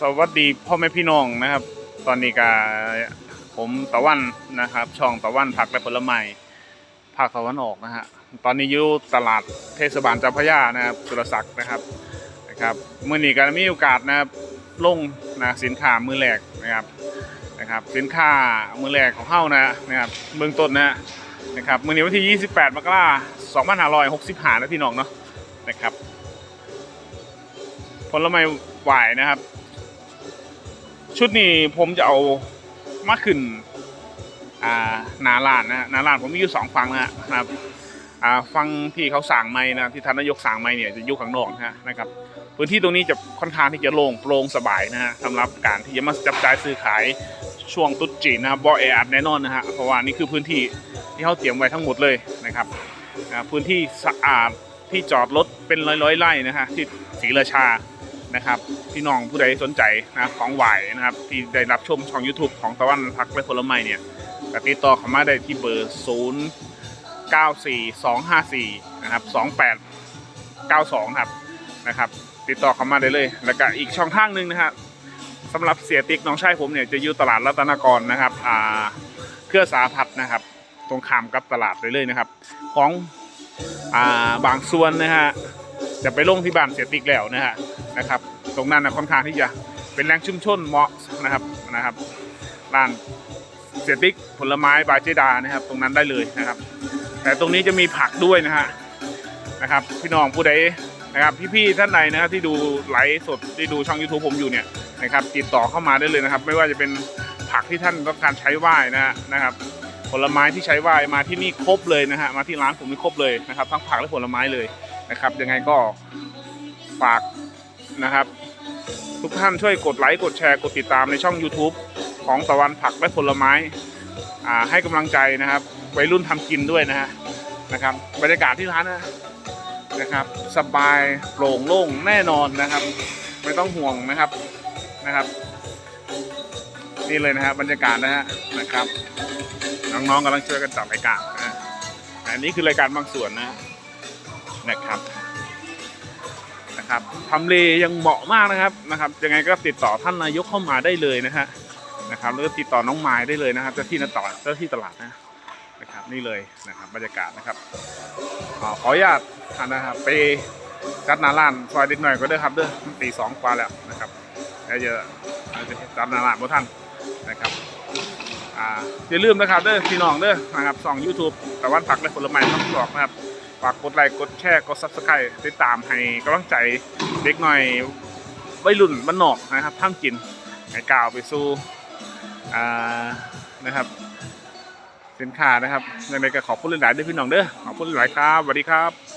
สวัสดีพ่อแม่พี่น้องนะครับ ตอนนี้ก็ผมตะวันนะครับ ช่องตะวันผักและผลไม้ภาคตะวันออกนะฮะตอนนี้อยู่ตลาดเทศบาลเจ้าพระยานะครับสุรศักดิ์นะครับนะครับเมื่อนี้ก็มีโอกาสนะครับลงนะสินค้ามือแรกนะครับนะครับ สินค้ามือแรกของเฮ้านะนะครับเบื้องต้นนะนะครับมื่อนี้วันที่ 28 มกราคม2565นะพี่น้องเนาะนะครับผลไม้หวายนะครับ ชุดนี้ผมจะเอามาขึ้นอ่านาลานนะนาลานผมมีอยู่สองฝั่งนะครับอ่าฝั่งที่เขาสั่งไม้นะที่ท่านนายกสั่งไม้เนี่ยจะอยู่ข้างนอกนะนะครับพื้นที่ตรงนี้จะค่อนข้างที่จะโล่งโปร่งสบายนะฮะสำหรับการที่จะมาจับจ่ายซื้อขายช่วงตรุ๊จีนนะครับบ่แออัดแน่นอนนะฮะเพราะว่านี่คือพื้นที่ที่เขาเตรียมไว้ทั้งหมดเลยนะครับพื้นที่สะอาดที่จอดรถเป็นร้อยๆไร่นะฮะที่ศรีราชา นะครับ พี่น้องผู้ใดสนใจนะของไหวนะครับ ที่ได้รับชมช่อง YouTube ของตะวันพักและผลไม้เนี่ยก็ติดต่อเข้ามาได้ที่เบอร์ 0 9 4 2 5 4 นะครับ 28 92 ครับนะครับ ติดต่อเข้ามาได้เลย แล้วก็อีกช่องทางหนึ่งนะครับสำหรับเสียติ๊กน้องชายผมเนี่ยจะอยู่ตลาดรัตนกรนะครับอ่าเครือสาพัฒน์นะครับ ตรงข้ามกับตลาดเลยเลยนะครับ ของอ่าบางส่วนนะฮะ จะไปลงที่บ้านเสียติ๊กแล้วนะฮะนะครับ ตรงนั้นนะค่อนข้างที่จะเป็นแหล่งชุมชนเหมาะนะครับนะครับร้านเสียติ๊กผลไม้บายเจดานะครับ ตรงนั้นได้เลยนะครับ แต่ตรงนี้จะมีผักด้วยนะฮะนะครับ พี่น้องผู้ใดนะครับพี่ๆท่านใดนะครับที่ดูไลฟ์สดที่ดูช่อง YouTube ผมอยู่เนี่ยนะครับติดต่อเข้ามาได้เลยนะครับ ไม่ว่าจะเป็นผักที่ท่านต้องการใช้ไหว้นะฮะนะครับ ผลไม้ที่ใช้ไหว้มาที่นี่ครบเลยนะฮะมาที่ร้านผมนี่ครบเลยนะครับทั้งผักและผลไม้เลย นะครับ ยังไงก็ฝากนะครับ ทุกท่านช่วยกดไลค์กดแชร์กดติดตามในช่อง YouTube ของตะวันผักและผลไม้อ่าให้กำลังใจนะครับวัยรุ่นทำกินด้วยนะฮะนะครับ บรรยากาศที่ร้านนะนะครับ สบายโปร่งโล่งแน่นอนนะครับ ไม่ต้องห่วงนะครับนะครับ นี่เลยนะฮะบรรยากาศนะฮะนะครับ น้องๆกำลังช่วยกันจัดรายการนะอันนี้คือรายการบางส่วนนะ นะครับนะครับทำเลยังเหมาะมากนะครับนะครับยังไงก็ติดต่อท่านนายกเข้ามาได้เลยนะฮะนะครับแล้วก็ติดต่อน้องไม้ได้เลยนะครับเจ้าที่นัตลาดเจ้าที่ตลาดนะนะครับนี่เลยนะครับบรรยากาศนะครับขออนุญาตนะครับไปจัดนาร้านซอยเด็กหน่อยก็ได้ครับเด้อตีสองกว่าแล้วนะครับแล้วจะจะจัดนาร้านบ่ท่านนะครับอ่าอย่าลืมนะครับเด้อพี่น้องเด้อนะครับส่อง YouTube ตะวันผักและผลไม้ทั้งสองนะครับ ฝากกดไลค์กดแชร์กดซับสไครต์ติดตามให้กำลังใจเด็กหน่อยวัยรุ่นบ้านนอกนะครับท่ามกินให้กล่าวไปสู่นะครับ สินค้านะครับในในก็ขอบคุณหลายๆด้วยพี่น้องเด้อขอบคุณหลายครับสวัสดีครับ